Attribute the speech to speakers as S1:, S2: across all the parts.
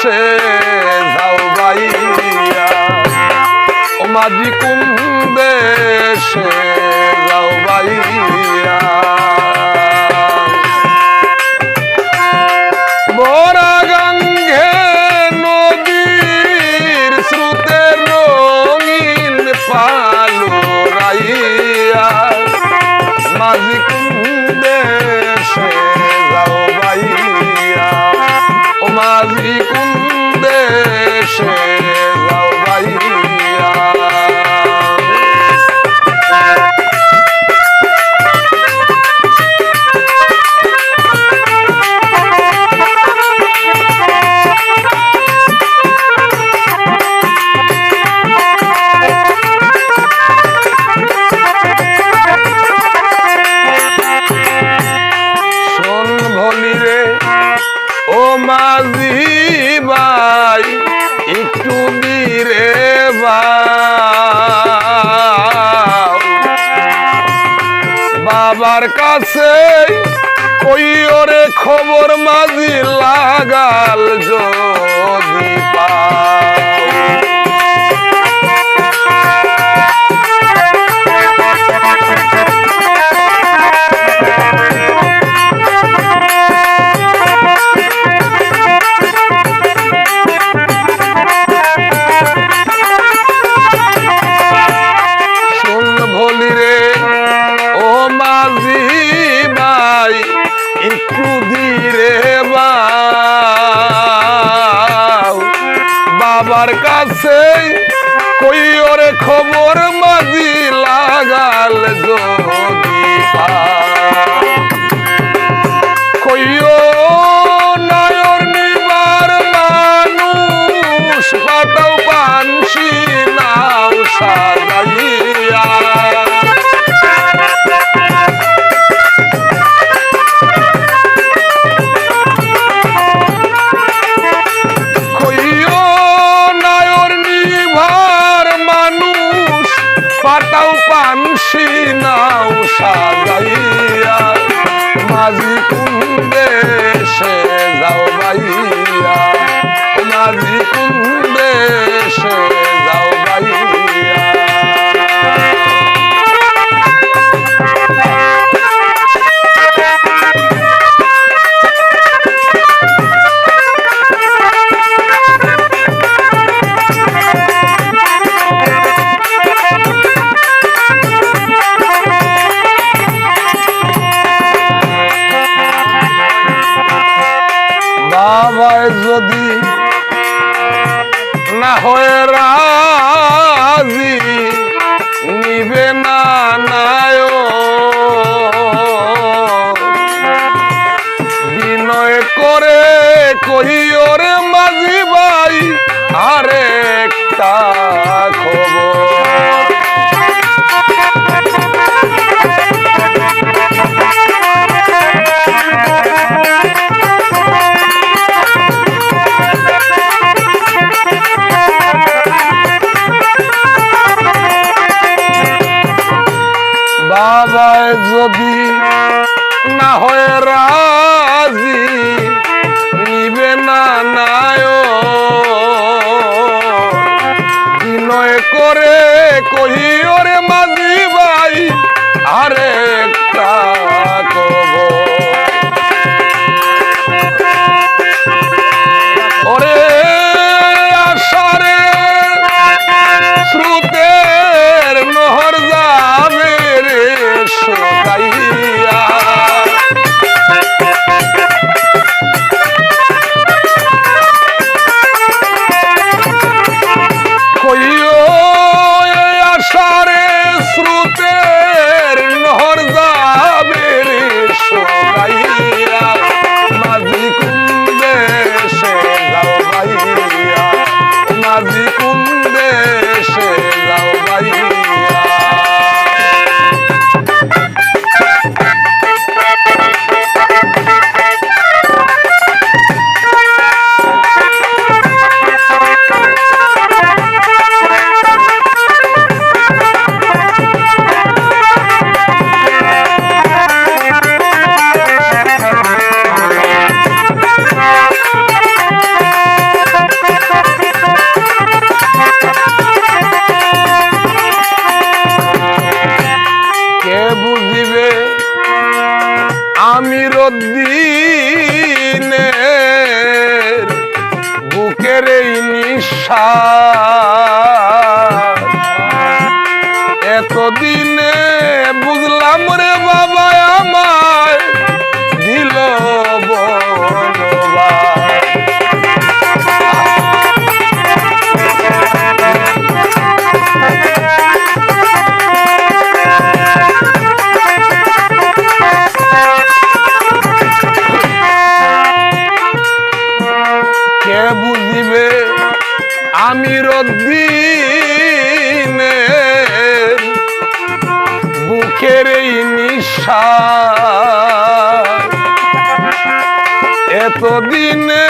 S1: দেশে যাও বাইয়া ও মাঝি কোন দেশে যাও বাইয়া বরা গঙ্গে নদীর স্রোতে রঙিন পালো রাইয়া। মাঝি কুন্দেশে যাও কুন্দেশে বাবার ওই ওরে খবর মাঝি লাগাল যদি বাবার কাছে কই ওরে খবর মাঝি লাগাল যদি পাও। সে যাও বাইয়া মাঝি কুন্দে হয়ে যদি না হয় রাজি নিবে না নায় বিনয় করে কহি ওরে মাঝি রদ্দিনের বুকের নিঃশ্বাস এই নিশা এতদিনে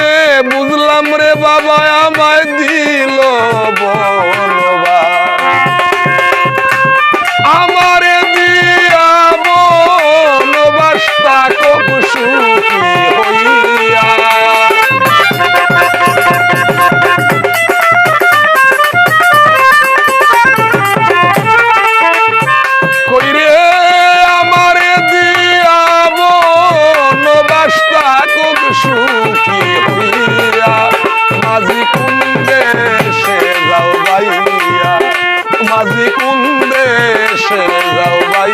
S1: বুঝলাম রে বাবা আমায় দিল বল মাঝি কোন দেশে যাও ভাই।